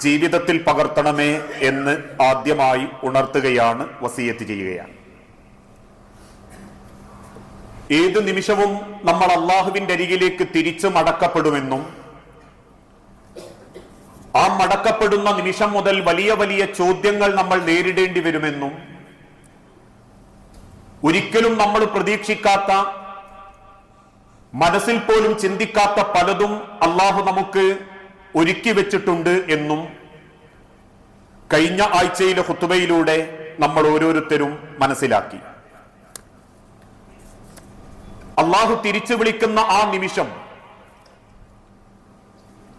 ജീവിതത്തിൽ പകർത്തണമേ എന്ന് ആദ്യമായി ഉണർത്തുകയാണ് വസീയത്ത് ചെയ്യുകയാണ്. ഏത് നിമിഷവും നമ്മൾ അള്ളാഹുവിന്റെ അരികിലേക്ക് തിരിച്ചു മടക്കപ്പെടുമെന്നും ആ മടക്കപ്പെടുന്ന നിമിഷം മുതൽ വലിയ വലിയ ചോദ്യങ്ങൾ നമ്മൾ നേരിടേണ്ടി വരുമെന്നും ഒരിക്കലും നമ്മൾ പ്രതീക്ഷിക്കാത്ത മനസ്സിൽ പോലും ചിന്തിക്കാത്ത പലതും അള്ളാഹു നമുക്ക് ഒരുക്കി വെച്ചിട്ടുണ്ട് എന്നും കഴിഞ്ഞ ആഴ്ചയിലെ ഹുത്തുബയിലൂടെ നമ്മൾ ഓരോരുത്തരും മനസ്സിലാക്കി. അള്ളാഹു തിരിച്ചു വിളിക്കുന്ന ആ നിമിഷം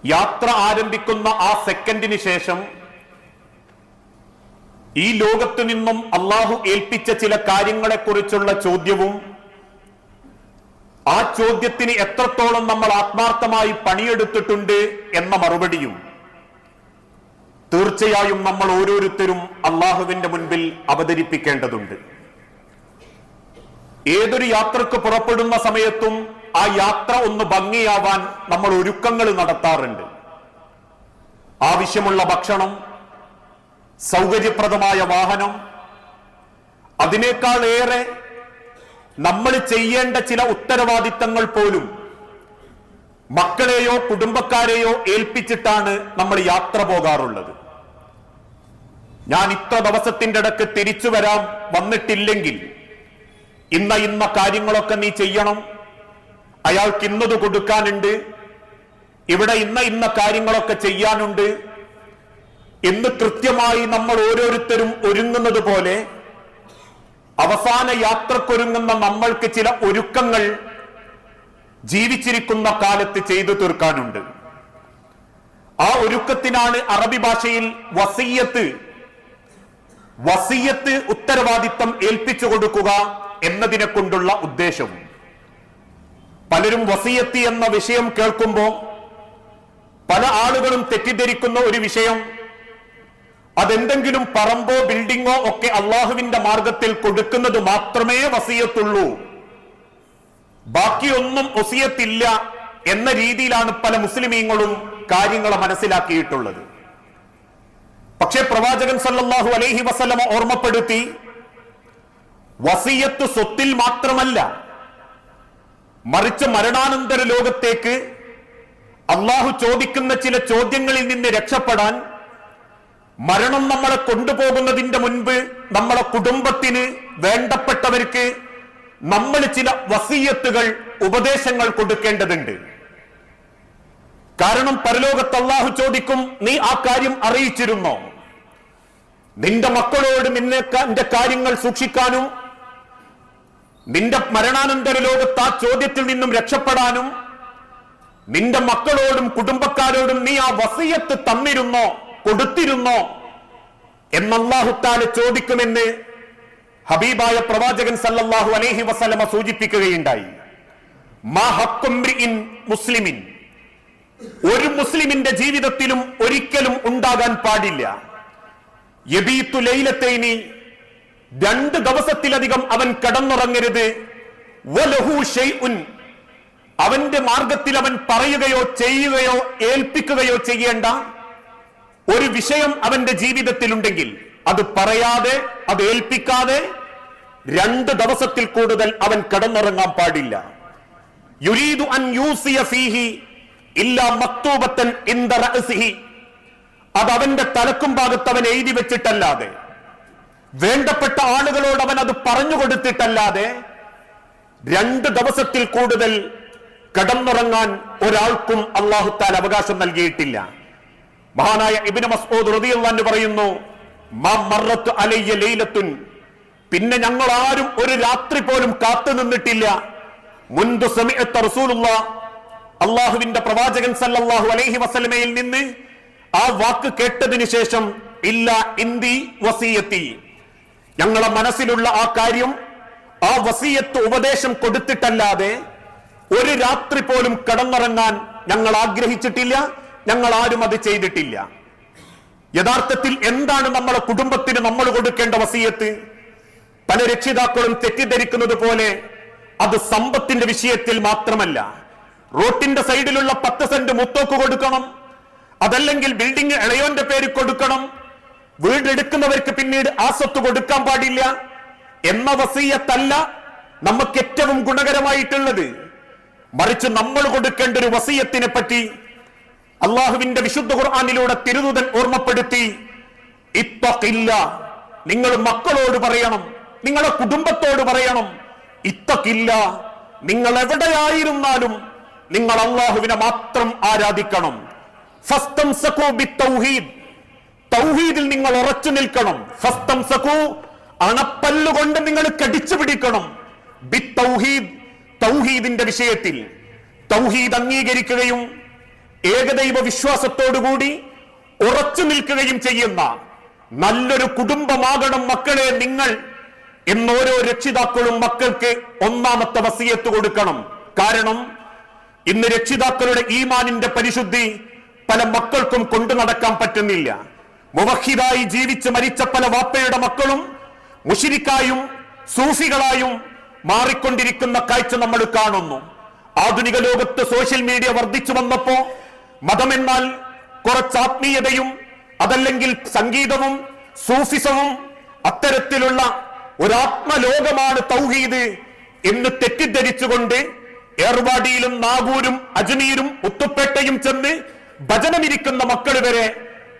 യാത്ര ആരംഭിക്കുന്ന ആ സെക്കൻഡിന് ശേഷം ഈ ലോകത്തു നിന്നും അള്ളാഹു ഏൽപ്പിച്ച ചില കാര്യങ്ങളെക്കുറിച്ചുള്ള ചോദ്യവും ആ ചോദ്യത്തിന് എത്രത്തോളം നമ്മൾ ആത്മാർത്ഥമായി പണിയെടുത്തിട്ടുണ്ട് എന്ന മറുപടിയും തീർച്ചയായും നമ്മൾ ഓരോരുത്തരും അള്ളാഹുവിന്റെ മുൻപിൽ അവതരിപ്പിക്കേണ്ടതുണ്ട്. ഏതൊരു യാത്രയ്ക്ക് പുറപ്പെടുന്ന സമയത്തും ആ യാത്ര ഒന്ന് ഭംഗിയാവാൻ നമ്മൾ ഒരുക്കങ്ങൾ നടത്താറുണ്ട്. ആവശ്യമുള്ള ഭക്ഷണം സൗകര്യപ്രദമായ വാഹനം അതിനേക്കാൾ ഏറെ നമ്മൾ ചെയ്യേണ്ട ചില ഉത്തരവാദിത്തങ്ങൾ പോലും മക്കളെയോ കുടുംബക്കാരെയോ ഏൽപ്പിച്ചിട്ടാണ് നമ്മൾ യാത്ര പോകാറുള്ളത്. ഞാൻ ഇത്ര ദിവസത്തിന്റെ ഇടയ്ക്ക് തിരിച്ചു വരാം വന്നിട്ടില്ലെങ്കിൽ ഇന്ന ഇന്ന കാര്യങ്ങളൊക്കെ നീ ചെയ്യണം. അയാൾക്ക് ഇന്നത് കൊടുക്കാനുണ്ട്. ഇവിടെ ഇന്ന ഇന്ന കാര്യങ്ങളൊക്കെ ചെയ്യാനുണ്ട്. എന്ന് കൃത്യമായി നമ്മൾ ഓരോരുത്തരും ഒരുങ്ങുന്നത് പോലെ അവസാന യാത്രക്കൊരുങ്ങുന്ന നമ്മൾക്ക് ചില ഒരുക്കങ്ങൾ ജീവിച്ചിരിക്കുന്ന കാലത്ത് ചെയ്തു തീർക്കാനുണ്ട്. ആ ഒരുക്കത്തിനാണ് അറബി ഭാഷയിൽ വസീയത്ത് വസീയത്ത് ഉത്തരവാദിത്തം ഏൽപ്പിച്ചു കൊടുക്കുക എന്നതിനെ കൊണ്ടുള്ള ഉദ്ദേശം പലരും വസീയത്ത് എന്ന വിഷയം കേൾക്കുമ്പോൾ പല ആളുകളും തെറ്റിദ്ധരിക്കുന്ന ഒരു വിഷയം അതെന്തെങ്കിലും പറമ്പോ ബിൽഡിങ്ങോ ഒക്കെ അള്ളാഹുവിന്റെ മാർഗത്തിൽ കൊടുക്കുന്നത് മാത്രമേ വസീയത്തുള്ളൂ. ബാക്കിയൊന്നും ഒസിയത്തില്ല എന്ന രീതിയിലാണ് പല മുസ്ലിമീങ്ങളും കാര്യങ്ങളെ മനസ്സിലാക്കിയിട്ടുള്ളത്. പക്ഷെ പ്രവാചകൻ സല്ലാഹു അലൈഹി വസല്ലമ ഓർമ്മപ്പെടുത്തി വസീയത്ത് സ്വത്തിൽ മാത്രമല്ല മറിച്ച് മരണാനന്തര ലോകത്തേക്ക് അള്ളാഹു ചോദിക്കുന്ന ചില ചോദ്യങ്ങളിൽ നിന്ന് രക്ഷപ്പെടാൻ മരണം നമ്മളെ കൊണ്ടുപോകുന്നതിന്റെ മുൻപ് നമ്മളെ കുടുംബത്തിന് വേണ്ടപ്പെട്ടവർക്ക് നമ്മൾ ചില വസീയത്തുകൾ ഉപദേശങ്ങൾ കൊടുക്കേണ്ടതുണ്ട്. കാരണം പരലോകത്ത് അള്ളാഹു ചോദിക്കും നീ ആ കാര്യം അറിയിച്ചിരുന്നോ? നിന്റെ മക്കളോട് നിന്നെ എന്റെ കാര്യങ്ങൾ സൂക്ഷിക്കാനും നിന്റെ മരണാനന്തര ലോകത്ത് ആ ചോദ്യത്തിൽ നിന്നും രക്ഷപ്പെടാനും നിന്റെ മക്കളോടും കുടുംബക്കാരോടും നീ ആ വസീയത്ത് തന്നിരുന്നോ? കൊടുത്തിരുന്നോ എന്നല്ലാഹുത്താല ചോദിക്കുമെന്ന് ഹബീബായ പ്രവാചകൻ സല്ലല്ലാഹു അലൈഹി വസല്ലമ സൂചിപ്പിക്കുകയുണ്ടായി. മാ മുസ്ലിമിൻ. ഒരു മുസ്ലിമിന്റെ ജീവിതത്തിലും ഒരിക്കലും ഉണ്ടാകാൻ പാടില്ല. യബീത്തു ലൈലത്തൈനി രണ്ട് ദിവസത്തിലധികം അവൻ കടന്നുറങ്ങരുത്. അവന്റെ മാർഗത്തിൽ അവൻ പറയുകയോ ചെയ്യുകയോ ഏൽപ്പിക്കുകയോ ചെയ്യേണ്ട ഒരു വിഷയം അവന്റെ ജീവിതത്തിലുണ്ടെങ്കിൽ അത് പറയാതെ അത് ഏൽപ്പിക്കാതെ രണ്ട് ദിവസത്തിൽ കൂടുതൽ അവൻ കടന്നിറങ്ങാൻ പാടില്ല. യുരീദു അൻ യൂസിയ ഫീഹി അത് അവന്റെ തലക്കും ഭാഗത്ത് അവൻ എഴുതി വെച്ചിട്ടല്ലാതെ വേണ്ടപ്പെട്ട ആളുകളോട് അവൻ അത് പറഞ്ഞു കൊടുത്തിട്ടല്ലാതെ രണ്ട് ദിവസത്തിൽ കൂടുതൽ കടന്നുറങ്ങാൻ ഒരാൾക്കും അള്ളാഹുത്താൽ അവകാശം നൽകിയിട്ടില്ല. മഹാനായ ഇബിന് മസ്ഊദ് റളിയല്ലാഹു പറയുന്നു അലയ്യ ലൈലത്തുൻ. പിന്നെ ഞങ്ങൾ ആരും ഒരു രാത്രി പോലും കാത്തു നിന്നിട്ടില്ല. മുൻപ് സമയത്ത് റസൂലുള്ള അള്ളാഹുവിന്റെ പ്രവാചകൻ സല്ലല്ലാഹു അലൈഹി വസലമയിൽ നിന്ന് ആ വാക്ക് കേട്ടതിന് ശേഷം ഇല്ല ഇന്തി വസീയത്തി. ഞങ്ങളെ മനസ്സിലുള്ള ആ കാര്യം ആ വസീയത്ത് ഉപദേശം കൊടുത്തിട്ടല്ലാതെ ഒരു രാത്രി പോലും കടന്നിറങ്ങാൻ ഞങ്ങൾ ആഗ്രഹിച്ചിട്ടില്ല. ഞങ്ങൾ ആരും അത് ചെയ്തിട്ടില്ല. യഥാർത്ഥത്തിൽ എന്താണ് നമ്മളെ കുടുംബത്തിന് നമ്മൾ കൊടുക്കേണ്ട വസീയത്ത്? പല രക്ഷിതാക്കളും തെറ്റിദ്ധരിക്കുന്നത് പോലെ അത് സമ്പത്തിന്റെ വിഷയത്തിൽ മാത്രമല്ല. റോട്ടിന്റെ സൈഡിലുള്ള പത്ത് സെന്റ് മുത്തോക്ക് കൊടുക്കണം. അതല്ലെങ്കിൽ ബിൽഡിംഗ് ഇളയോന്റെ പേര് കൊടുക്കണം. വീടെടുക്കുന്നവർക്ക് പിന്നീട് ആ സ്വത്ത് കൊടുക്കാൻ പാടില്ല. എന്ന വസീയത്തല്ല നമുക്ക് ഏറ്റവും ഗുണകരമായിട്ടുള്ളത്. മറിച്ച് നമ്മൾ കൊടുക്കേണ്ട ഒരു വസീയത്തിനെ പറ്റി അള്ളാഹുവിന്റെ വിശുദ്ധ ഖുർആാനിലൂടെ തിരുതുതൻ ഓർമ്മപ്പെടുത്തി ഇത്തക്കില്ല നിങ്ങൾ മക്കളോട് പറയണം നിങ്ങളുടെ കുടുംബത്തോട് പറയണം ഇത്തക്കില്ല നിങ്ങൾ എവിടെയായിരുന്നാലും നിങ്ങൾ അള്ളാഹുവിനെ മാത്രം ആരാധിക്കണം. തൗഹീദിൽ നിങ്ങൾ ഉറച്ചു നിൽക്കണം. അണപ്പല്ലുകൊണ്ട് നിങ്ങൾ കടിച്ചു പിടിക്കണം. വിഷയത്തിൽ. തൗഹീദ് അംഗീകരിക്കുകയും ഏകദൈവ വിശ്വാസത്തോടുകൂടി ഉറച്ചു നിൽക്കുകയും ചെയ്യുന്ന നല്ലൊരു കുടുംബമാകണം മക്കളെ നിങ്ങൾ എന്നോരോ രക്ഷിതാക്കളും മക്കൾക്ക് ഒന്നാമത്തെ വസീയത്ത് കൊടുക്കണം. കാരണം ഇന്ന് രക്ഷിതാക്കളുടെ ഈമാനിന്റെ പരിശുദ്ധി പല മക്കൾക്കും കൊണ്ടു നടക്കാൻ പറ്റുന്നില്ല. മുവഹിദായി ജീവിച്ച് മരിച്ച പല വാപ്പയുടെ മക്കളും മുഷിരിക്കായും സൂഫികളായും മാറിക്കൊണ്ടിരിക്കുന്ന കാഴ്ച നമ്മൾ കാണുന്നു. ആധുനിക ലോകത്ത് സോഷ്യൽ മീഡിയ വർദ്ധിച്ചു വന്നപ്പോ മതമെന്നാൽ കുറച്ച് ആത്മീയതയും അതല്ലെങ്കിൽ സംഗീതവും സൂഫിസവും അത്തരത്തിലുള്ള ഒരാത്മലോകമാണ് തൗഹീദ് എന്ന് തെറ്റിദ്ധരിച്ചുകൊണ്ട് ഏർവാടിയിലും നാഗൂരും അജ്മീരും ഉത്തുപ്പേട്ടയും ചെന്ന് ഭജനമിരിക്കുന്ന മക്കൾ വരെ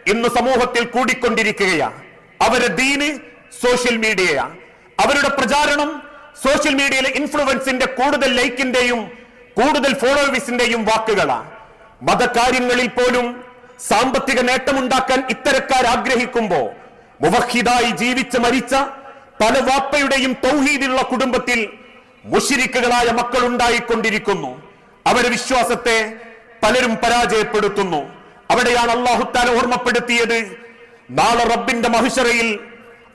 ഇന്ന് സമൂഹത്തിൽ കൂടിക്കൊണ്ടിരിക്കുകയാണ് അവരെ ദീന് സോഷ്യൽ മീഡിയയാണ് അവരുടെ പ്രചാരണം സോഷ്യൽ മീഡിയയിലെ ഇൻഫ്ലുവൻസിന്റെ കൂടുതൽ ലൈക്കിന്റെയും കൂടുതൽ ഫോളോവേഴ്സിന്റെയും വാക്കുകളാണ് മതകാര്യങ്ങളിൽ പോലും സാമ്പത്തിക നേട്ടമുണ്ടാക്കാൻ ഇത്തരക്കാർ ആഗ്രഹിക്കുമ്പോ മുവഹിദായി ജീവിച്ച് മരിച്ച പല വാപ്പയുടെയും തൗഹീദിലുള്ള കുടുംബത്തിൽ മുഷിരിക്കുകളായ മക്കൾ ഉണ്ടായിക്കൊണ്ടിരിക്കുന്നു. അവരെ വിശ്വാസത്തെ പലരും പരാജയപ്പെടുത്തുന്നു. അവിടെയാണ് അള്ളാഹുത്താല ഓർമ്മപ്പെടുത്തിയത്. നാളെ റബ്ബിന്റെ മഹിഷറയിൽ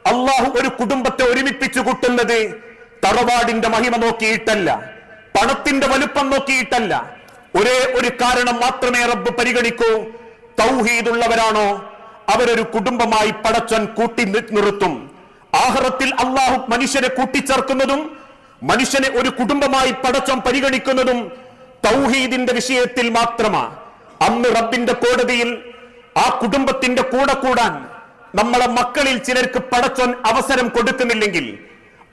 അള്ളാഹു ഒരു കുടുംബത്തെ ഒരുമിപ്പിച്ചു കൂട്ടുന്നത് തറവാടിന്റെ മഹിമ നോക്കിയിട്ടല്ല പണത്തിന്റെ വലുപ്പം നോക്കിയിട്ടല്ല ഒരേ ഒരു കാരണം മാത്രമേ റബ്ബ് പരിഗണിക്കൂ. തൗഹീദുള്ളവരാണോ? അവരൊരു കുടുംബമായി പടച്ചൻ കൂട്ടി നിർത്തും. ആഹ്റത്തിൽ അള്ളാഹു മനുഷ്യരെ കൂട്ടിച്ചേർക്കുന്നതും മനുഷ്യനെ ഒരു കുടുംബമായി പടച്ചം പരിഗണിക്കുന്നതും തൗഹീദിന്റെ വിഷയത്തിൽ മാത്രമാ. അന്ന് റബ്ബിന്റെ കോടതിയിൽ ആ കുടുംബത്തിന്റെ കൂടെ കൂടാൻ നമ്മളെ മക്കളിൽ ചിലർക്ക് പടച്ചോൻ അവസരം കൊടുക്കുന്നില്ലെങ്കിൽ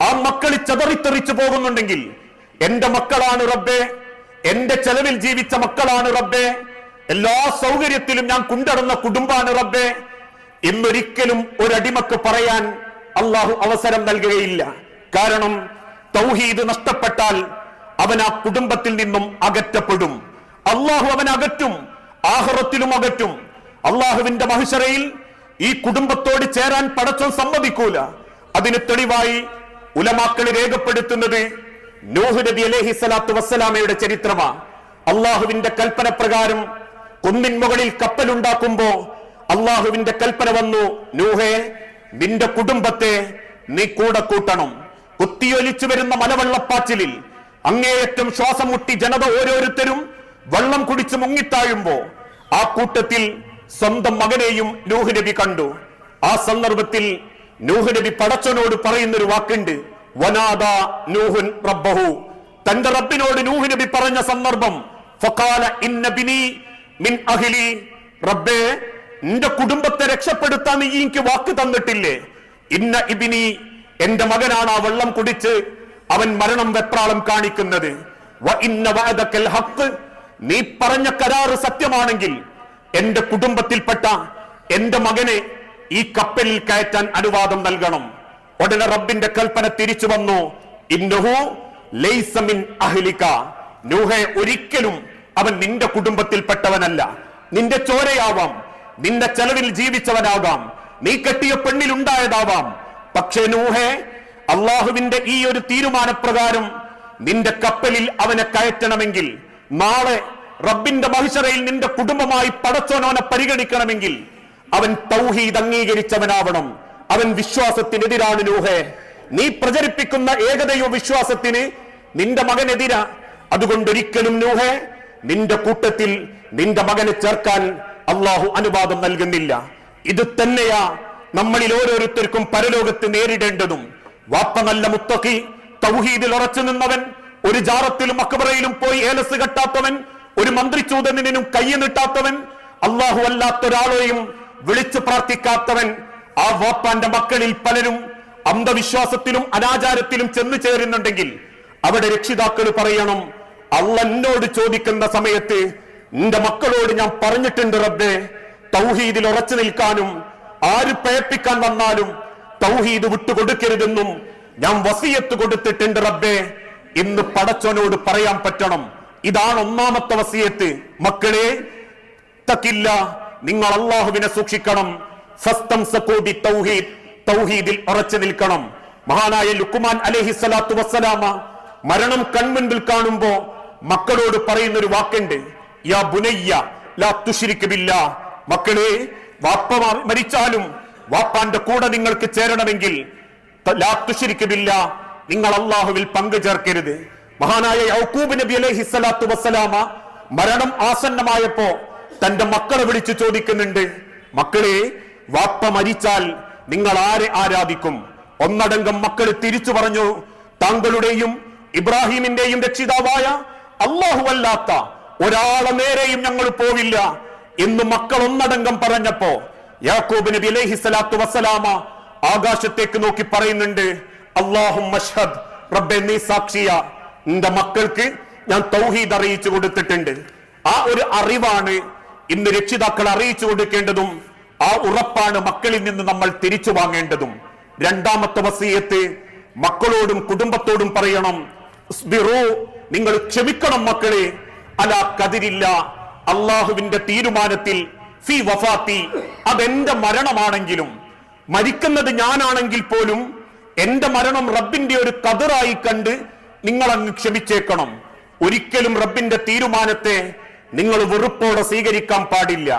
ആ മക്കൾ ചതറിത്തെറിച്ചു പോകുന്നുണ്ടെങ്കിൽ എന്റെ മക്കളാണ് റബ്ബേ എന്റെ ചെലവിൽ ജീവിച്ച മക്കളാണ് റബ്ബെ. എല്ലാ സൗകര്യത്തിലും ഞാൻ കുണ്ടടുന്ന കുടുംബാണ് റബ്ബെ. എന്നൊരിക്കലും ഒരടിമക്ക് പറയാൻ അള്ളാഹു അവസരം നൽകുകയില്ല. കാരണം തൗഹീദ് നഷ്ടപ്പെട്ടാൽ അവൻ ആ കുടുംബത്തിൽ നിന്നും അകറ്റപ്പെടും. അള്ളാഹു അവൻ അകറ്റും ആഹ്റത്തിലും അകറ്റും. അള്ളാഹുവിന്റെ മഹിഷറയിൽ ഈ കുടുംബത്തോട് ചേരാൻ പടച്ചം സമ്മതിക്കൂല. അതിന് തെളിവായി ഉലമാക്കൾ രേഖപ്പെടുത്തുന്നത് നൂഹ് നബി അലഹി സ്വലാത്തു വസ്സലാമയുടെ ചരിത്രമാണ് അള്ളാഹുവിന്റെ കൽപ്പന പ്രകാരം കുന്നിൻ മുകളിൽ കപ്പലുണ്ടാക്കുമ്പോ അള്ളാഹുവിന്റെ കൽപ്പന വന്നു നൂഹേ നിന്റെ കുടുംബത്തെ നീ കൂടെ കൂട്ടണം. കുത്തിയൊലിച്ചു വരുന്ന മലവെള്ളപ്പാച്ചിലിൽ അങ്ങേയറ്റം ശ്വാസം മുട്ടി ജനത ഓരോരുത്തരും വെള്ളം കുടിച്ച് മുങ്ങിത്താഴുമ്പോ ആ കൂട്ടത്തിൽ സ്വന്തം മകനെയും നൂഹ് നബി കണ്ടു. ആ സന്ദർഭത്തിൽ നൂഹ് നബി പടച്ചനോട് പറയുന്നൊരു വാക്കുണ്ട്. വനാദ നൂഹുൻ റബ്ബഹു. തന്റെ റബ്ബിനോട് നൂഹ് നബി പറഞ്ഞ സന്ദർഭം ബിനി മിൻ അഹ്ലി. റബ്ബേ നിന്റെ കുടുംബത്തെ രക്ഷപ്പെടുത്താൻ നീ എനിക്ക് വാക്ക് തന്നിട്ടില്ലേ? ഇന്ന ഇബിനി എന്റെ മകനാണ് ആ വെള്ളം കുടിച്ച് അവൻ മരണം വെപ്രാളം കാണിക്കുന്നത്. നീ പറഞ്ഞ കരാറ് സത്യമാണെങ്കിൽ എന്റെ കുടുംബത്തിൽപ്പെട്ട എന്റെ മകനെ ഈ കപ്പലിൽ കയറ്റാൻ അനുവാദം നൽകണം. ഉടനെ റബ്ബിന്റെ കൽപ്പന തിരിച്ചു വന്നു. അഹ്ലിക. ഒരിക്കലും അവൻ നിന്റെ കുടുംബത്തിൽപ്പെട്ടവനല്ല. നിന്റെ ചോരയാവാം. നിന്റെ ചെലവിൽ ജീവിച്ചവനാകാം. നീ കെട്ടിയ പെണ്ണിലുണ്ടായതാവാം പക്ഷേ നൂഹേ അള്ളാഹുവിന്റെ ഈ ഒരു തീരുമാനപ്രകാരം നിന്റെ കപ്പലിൽ അവനെ കയറ്റണമെങ്കിൽ നാളെ റബ്ബിന്റെ മഹിഷറയിൽ നിന്റെ കുടുംബമായി പടച്ചോനോനെ പരിഗണിക്കണമെങ്കിൽ അവൻ തൗഹീദ് അംഗീകരിച്ചവനാവണം. അവൻ വിശ്വാസത്തിനെതിരാണ് നൂഹെ നീ പ്രചരിപ്പിക്കുന്ന ഏകദൈവ വിശ്വാസത്തിന് നിന്റെ മകനെതിര അതുകൊണ്ടൊരിക്കലും നൂഹെ നിന്റെ കൂട്ടത്തിൽ നിന്റെ മകനെ ചേർക്കാൻ അള്ളാഹു അനുവാദം നൽകുന്നില്ല. ഇത് തന്നെയാ നമ്മളിൽ ഓരോരുത്തർക്കും പരലോകത്ത് നേരിടേണ്ടതും. വാപ്പ നല്ല മുത്തക്കി തൗഹീദിൽ ഉറച്ചു നിന്നവൻ ഒരു ജാറത്തിലും അക്ബറയിലും പോയി ഏലസ് കെട്ടാത്തവൻ ഒരു മന്ത്രിച്ചൂതനിനും കൈ നീട്ടാത്തവൻ അള്ളാഹു അല്ലാത്തൊരാളെയും വിളിച്ചു പ്രാർത്ഥിക്കാത്തവൻ ആ വാപ്പാന്റെ മക്കളിൽ പലരും അന്ധവിശ്വാസത്തിലും അനാചാരത്തിലും ചെന്നു ചേരുന്നുണ്ടെങ്കിൽ അവിടെ രക്ഷിതാക്കൾ പറയണം അള്ളന്നോട് ചോദിക്കുന്ന സമയത്ത് നിന്റെ മക്കളോട് ഞാൻ പറഞ്ഞിട്ടുണ്ട് റബ്ബെ തൗഹീദിൽ ഉറച്ചു നിൽക്കാനും ആര് പേപ്പിക്കാൻ വന്നാലും തൗഹീദ് വിട്ടുകൊടുക്കരുതെന്നും ഞാൻ വസീയത്ത് കൊടുത്തിട്ടുണ്ട് റബ്ബെ. ഇന്ന് പടച്ചോനോട് പറയാൻ പറ്റണം. ഇതാണ് ഒന്നാമത്തെ വസീയത്ത്. മക്കളെ തക്കില്ല നിങ്ങൾ അള്ളാഹുവിനെ സൂക്ഷിക്കണം. തൗഹീദിൽ ഉറച്ചു നിൽക്കണം. മഹാനായ ലുക്കുമാൻ അലഹി സ്വലാത്തു വസ്സലാമ മരണം കൺമുൻപിൽ കാണുമ്പോ മക്കളോട് പറയുന്ന ഒരു വാക്കുണ്ട്. യാ ബുനയ്യ ലാ തുഷിരിക്കുമില്ല മക്കളെ വാപ്പ മരിച്ചാലും വാപ്പാന്റെ കൂടെ നിങ്ങൾക്ക് ചേരണമെങ്കിൽ ലാ തുഷിരിക്കുമില്ല നിങ്ങൾ അള്ളാഹുവിൽ പങ്കു ചേർക്കരുത്. മഹാനായ യൗക്കൂബ് നബി അലൈഹി സ്വലാത്തു വസ്സലാമ മരണം ആസന്നമായപ്പോ തന്റെ മക്കളെ വിളിച്ചു ചോദിക്കുന്നുണ്ട്. മക്കളെ വാപ്പ മരിച്ചാൽ നിങ്ങൾ ആരെ ആരാധിക്കും? ഒന്നടങ്കം മക്കൾ തിരിച്ചു പറഞ്ഞു താങ്കളുടെയും ഇബ്രാഹിമിന്റെയും രക്ഷിതാവായ അള്ളാഹു അല്ലാത്ത ഒരാളെ നേരെയും ഞങ്ങൾ പോവില്ല എന്ന് മക്കൾ ഒന്നടങ്കം പറഞ്ഞപ്പോ യാക്കൂബ് നബി അലൈഹി സ്വലാത്തു വസ്സലാമ ആകാശത്തേക്ക് നോക്കി പറയുന്നുണ്ട് അള്ളാഹു മഷദ് റബ്ബെ നീ സാക്ഷിയ. എന്റെ മക്കൾക്ക് ഞാൻ തൗഹീദ് അറിയിച്ചു കൊടുത്തിട്ടുണ്ട്. ആ ഒരു അറിവാണ് ഇന്ന് രക്ഷിതാക്കൾ അറിയിച്ചു കൊടുക്കേണ്ടതും ആ ഉറപ്പാണ് മക്കളിൽ നിന്ന് നമ്മൾ തിരിച്ചു വാങ്ങേണ്ടതും. രണ്ടാമത്തെ വസീയത്ത് മക്കളോടും കുടുംബത്തോടും പറയണം നിങ്ങൾ ക്ഷമിക്കണം മക്കളെ അല കതിരില്ല അള്ളാഹുവിന്റെ തീരുമാനത്തിൽ ഫി വഫാത്തി അതെന്റെ മരണമാണെങ്കിലും മരിക്കുന്നത് ഞാനാണെങ്കിൽ പോലും എന്റെ മരണം റബ്ബിന്റെ ഒരു കതിറായി കണ്ട് നിങ്ങൾ അങ്ങ് ക്ഷമിച്ചേക്കണം. ഒരിക്കലും റബ്ബിന്റെ തീരുമാനത്തെ നിങ്ങൾ വെറുപ്പോടെ സ്വീകരിക്കാൻ പാടില്ല.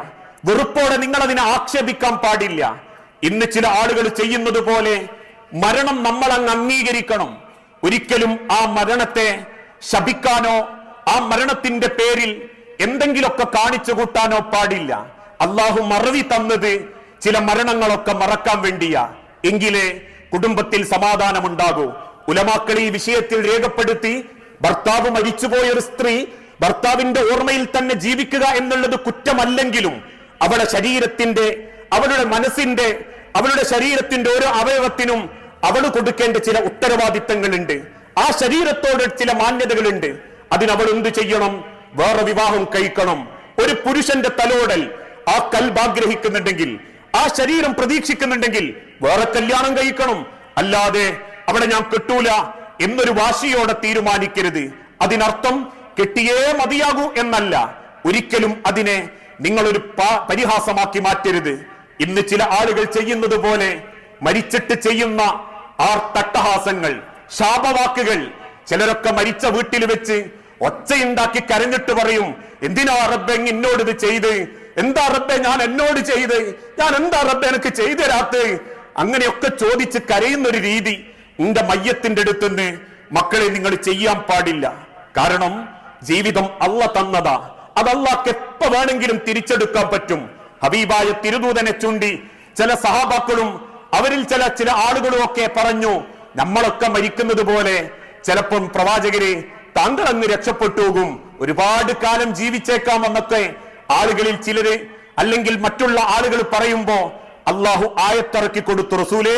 വെറുപ്പോടെ നിങ്ങൾ അതിനെ ആക്ഷേപിക്കാൻ പാടില്ല. ഇന്ന് ചില ആളുകൾ ചെയ്യുന്നത് പോലെ മരണം നമ്മൾ അങ്ങ് അംഗീകരിക്കണം. ഒരിക്കലും ആ മരണത്തെ ശപിക്കാനോ ആ മരണത്തിന്റെ പേരിൽ എന്തെങ്കിലുമൊക്കെ കാണിച്ചു കൂട്ടാനോ പാടില്ല. അള്ളാഹു മറവി തന്നത് ചില മരണങ്ങളൊക്കെ മറക്കാൻ വേണ്ടിയാ. എങ്കിലേ കുടുംബത്തിൽ സമാധാനമുണ്ടാകൂ. ഉലമാക്കൾ ഈ വിഷയത്തിൽ രേഖപ്പെടുത്തി ഭർത്താവ് മരിച്ചുപോയ ഒരു സ്ത്രീ ഭർത്താവിന്റെ ഓർമ്മയിൽ തന്നെ ജീവിക്കുക എന്നുള്ളത് കുറ്റമല്ലെങ്കിലും അവളുടെ ശരീരത്തിന്റെ അവളുടെ മനസ്സിന്റെ അവളുടെ ശരീരത്തിന്റെ ഓരോ അവയവത്തിനും അവൾ കൊടുക്കേണ്ട ചില ഉത്തരവാദിത്തങ്ങളുണ്ട്. ആ ശരീരത്തോട് ചില മാന്യതകളുണ്ട്. അതിനവൾ എന്ത് ചെയ്യണം? വേറെ വിവാഹം കഴിക്കണം. ഒരു പുരുഷന്റെ തലോടൽ ആ കൽബ് ആഗ്രഹിക്കുന്നുണ്ടെങ്കിൽ ആ ശരീരം പ്രതീക്ഷിക്കുന്നുണ്ടെങ്കിൽ വേറെ കല്യാണം കഴിക്കണം. അല്ലാതെ അവിടെ ഞാൻ കിട്ടൂല എന്നൊരു വാശിയോടെ തീരുമാനിക്കരുത്. അതിനർത്ഥം കെട്ടിയേ മതിയാകൂ എന്നല്ല. ഒരിക്കലും അതിനെ നിങ്ങളൊരു പരിഹാസമാക്കി മാറ്റരുത്. ഇന്ന് ചില ആളുകൾ ചെയ്യുന്നത് പോലെ മരിച്ചിട്ട് ചെയ്യുന്ന ആർ തട്ടഹാസങ്ങൾ ശാപവാക്കുകൾ ചിലരൊക്കെ മരിച്ച വീട്ടിൽ വെച്ച് ഒച്ചയുണ്ടാക്കി കരഞ്ഞിട്ട് പറയും എന്തിനാ റബ്ബെ എന്നോട് ഇത് ചെയ്ത്? എന്താ റബ്ബെ ഞാൻ എന്നോട് ചെയ്ത്? ഞാൻ എന്താ റബ്ബെ എനിക്ക് ചെയ്തു തരാത്ത് അങ്ങനെയൊക്കെ ചോദിച്ച് കരയുന്ന ഒരു രീതി നിന്റെ മയ്യത്തിന്റെ അടുത്തുനിന്ന് മക്കളെ നിങ്ങൾ ചെയ്യാൻ പാടില്ല. കാരണം ജീവിതം അള്ള തന്നതാ. അത് അള്ളാക്ക് എപ്പോ വേണമെങ്കിലും തിരിച്ചെടുക്കാൻ പറ്റും. ഹബീബായ തിരുദൂതനെ ചൂണ്ടി ചില സഹാബാക്കളും അവരിൽ ചില ചില ആളുകളും ഒക്കെ പറഞ്ഞു നമ്മളൊക്കെ മരിക്കുന്നത് പോലെ ചിലപ്പം പ്രവാചകരെ താങ്കൾ അങ്ങ് രക്ഷപ്പെട്ടു പോകും ഒരുപാട് കാലം ജീവിച്ചേക്കാം എന്നൊക്കെ ആളുകളിൽ ചിലര് അല്ലെങ്കിൽ മറ്റുള്ള ആളുകൾ പറയുമ്പോ അള്ളാഹു ആയത്തിറക്കി കൊടുത്തു റസൂലേ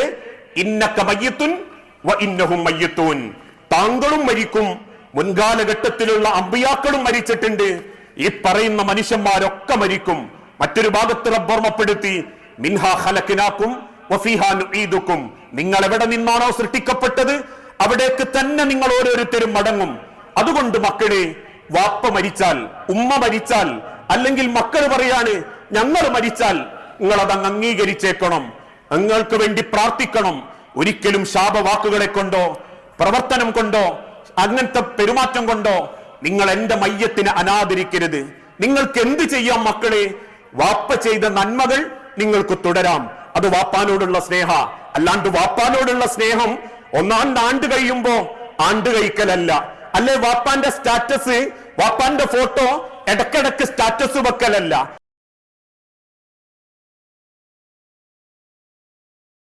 ഇന്നക്ക മയ്യത്തുൻ വ ഇന്നഹും മയ്യത്തൂൻ. താങ്കളും മരിക്കും. മുൻകാലഘട്ടത്തിലുള്ള അമ്പിയാക്കളും മരിച്ചിട്ടുണ്ട്. ഈ പറയുന്ന മനുഷ്യന്മാരൊക്കെ മരിക്കും. മറ്റൊരു ഭാഗത്ത് റബ്ബ് ഓർമ്മപ്പെടുത്തി മിൻഹ ഹലക്കിനാക്കും വഫീഹാ നുഈദുക്കും. നിങ്ങൾ എവിടെ നിന്നാണോ സൃഷ്ടിക്കപ്പെട്ടത്? അവിടേക്ക് തന്നെ നിങ്ങൾ ഓരോരുത്തരും മടങ്ങും. അതുകൊണ്ട് മക്കളെ വാപ്പ മരിച്ചാൽ ഉമ്മ മരിച്ചാൽ അല്ലെങ്കിൽ മക്കൾ പറയാണ് ഞങ്ങൾ മരിച്ചാൽ നിങ്ങൾ അത് അങ്ങ് അംഗീകരിച്ചേക്കണം. നിങ്ങൾക്ക് വേണ്ടി പ്രാർത്ഥിക്കണം. ഒരിക്കലും ശാപവാക്കുകളെ കൊണ്ടോ പ്രവർത്തനം കൊണ്ടോ അങ്ങനത്തെ പെരുമാറ്റം കൊണ്ടോ നിങ്ങൾ എന്റെ മയ്യത്തിന് അനാദരിക്കരുത്. നിങ്ങൾക്ക് എന്ത് ചെയ്യാം മക്കളെ? വാപ്പ ചെയ്ത നന്മകൾ നിങ്ങൾക്ക് തുടരാം. അത് വാപ്പാനോടുള്ള സ്നേഹ. അല്ലാണ്ട് വാപ്പാനോടുള്ള സ്നേഹം ഒന്നാം ആണ്ട് കഴിയുമ്പോ ആണ്ട് കഴിക്കലല്ല. അല്ലെ വാപ്പാന്റെ സ്റ്റാറ്റസ്? വാപ്പാന്റെ ഫോട്ടോ ഇടക്കിടക്ക് സ്റ്റാറ്റസ് വെക്കലല്ല.